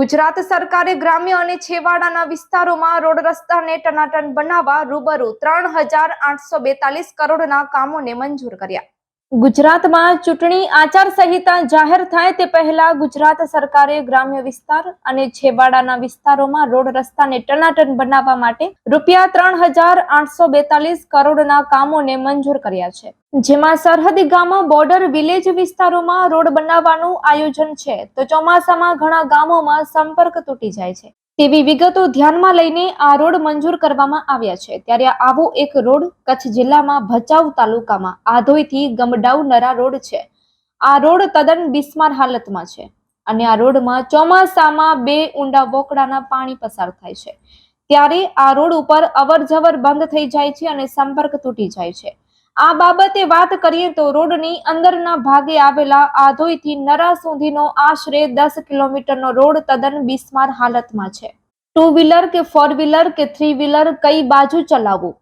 ગુજરાત સરકારે ગ્રામ્ય અને છેવાડાના વિસ્તારોમાં રોડ રસ્તાને ટનાટન બનાવવા રૂબરૂ ત્રણ હજાર આઠસો બેતાલીસ કરોડના કામોને મંજૂર કર્યા. ગુજરાતમાં ચૂંટણી આચાર સંહિતા જાહેર થાય તે પહેલા ગુજરાત સરકારે ગ્રામ્ય વિસ્તાર અને છેવાડાના વિસ્તારોમાં રોડ રસ્તાને ટનાટન બનાવવા માટે રૂપિયા ત્રણ હજાર આઠસો બેતાલીસ કરોડના કામોને મંજૂર કર્યા છે. જેમાં સરહદી ગામો, બોર્ડર, વિલેજ વિસ્તારોમાં રોડ બનાવવાનું આયોજન છે. તો ચોમાસામાં ઘણા ગામોમાં સંપર્ક તૂટી જાય છે. તેવી વિગતો ધ્યાનમાં લઈને આ રોડ મંજૂર કરવામાં આવ્યા છે. ત્યારે આવો એક રોડ કચ્છ જિલ્લામાં ભચાઉ તાલુકામાં આધોઈથી ગમડાઉ નરા રોડ છે. આ રોડ તદ્દન બિસ્માર હાલતમાં છે અને આ રોડમાં ચોમાસામાં બે ઊંડા વોકડાના પાણી પસાર થાય છે. ત્યારે આ રોડ ઉપર અવરજવર બંધ થઈ જાય છે અને સંપર્ક તૂટી જાય છે. આ બાબતે વાત કરીએ તો રોડની અંદરના ભાગે આવેલા આધોઈથી નરા સુધીનો આશરે દસ કિલોમીટરનો રોડ તદ્દન બિસ્માર હાલતમાં છે. ટુ વ્હીલર કે ફોર વ્હીલર કે થ્રી વ્હીલર કઈ બાજુ ચલાવવું?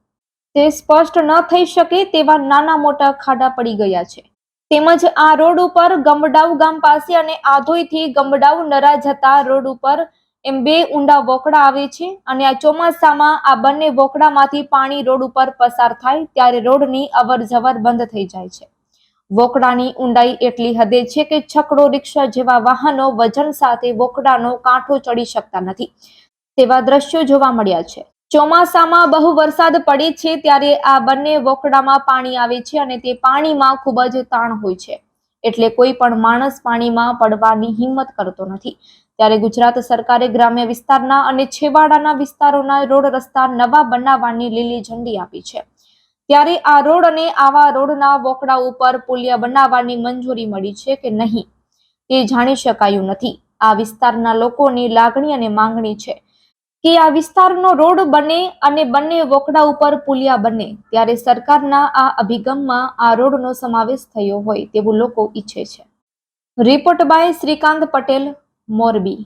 તે સ્પષ્ટ ન થઈ શકે તેવા નાના મોટા ખાડા પડી ગયા છે. તેમજ આ રોડ ઉપર ગમડાવ ગામ પાસે અને આધોઈથી ગમડાવ નરા જતા રોડ ઉપર એમ બે ઊંડા વોકડા આવે છે અને આ ચોમાસામાં આ બંને વોકડામાંથી પાણી રોડ ઉપર પસાર થાય ત્યારે રોડની અવર જવર બંધ થઈ જાય છે. વોકડાની ઊંડાઈ એટલી હદે છે કે છકડો રિક્ષા જેવા વાહનો વજન સાથે વોકડાનો કાંઠો ચડી શકતા નથી. તેવા દ્રશ્યો જોવા મળ્યા છે. ચોમાસામાં બહુ વરસાદ પડે છે ત્યારે આ બંને વોકડામાં પાણી આવે છે અને તે પાણીમાં ખૂબ જ તાણ હોય છે. એટલે કોઈ પણ માણસ પાણીમાં પડવાની હિંમત કરતો નથી. ત્યારે ગુજરાત સરકારે ગ્રામ્ય વિસ્તારના અને છેવાડાના વિસ્તારોના રોડ રસ્તા નવા બનાવવાની લીલી ઝંડી આપી છે. ત્યારે આ રોડ અને આવા રોડના વોકડા ઉપર પુલિયા બનાવવાની મંજૂરી મળી છે કે નહીં તે જાણી શકાયું નથી. આ વિસ્તારના લોકોની લાગણી અને માંગણી છે. કે આ વિસ્તારનો રોડ બને અને બંને વોકડા ઉપર પુલિયા બને, ત્યારે સરકારના આ અભિગમમાં આ રોડનો સમાવેશ થયો હોય તેવું લોકો ઈચ્છે છે. Report by Shrikant Patel, Morbi.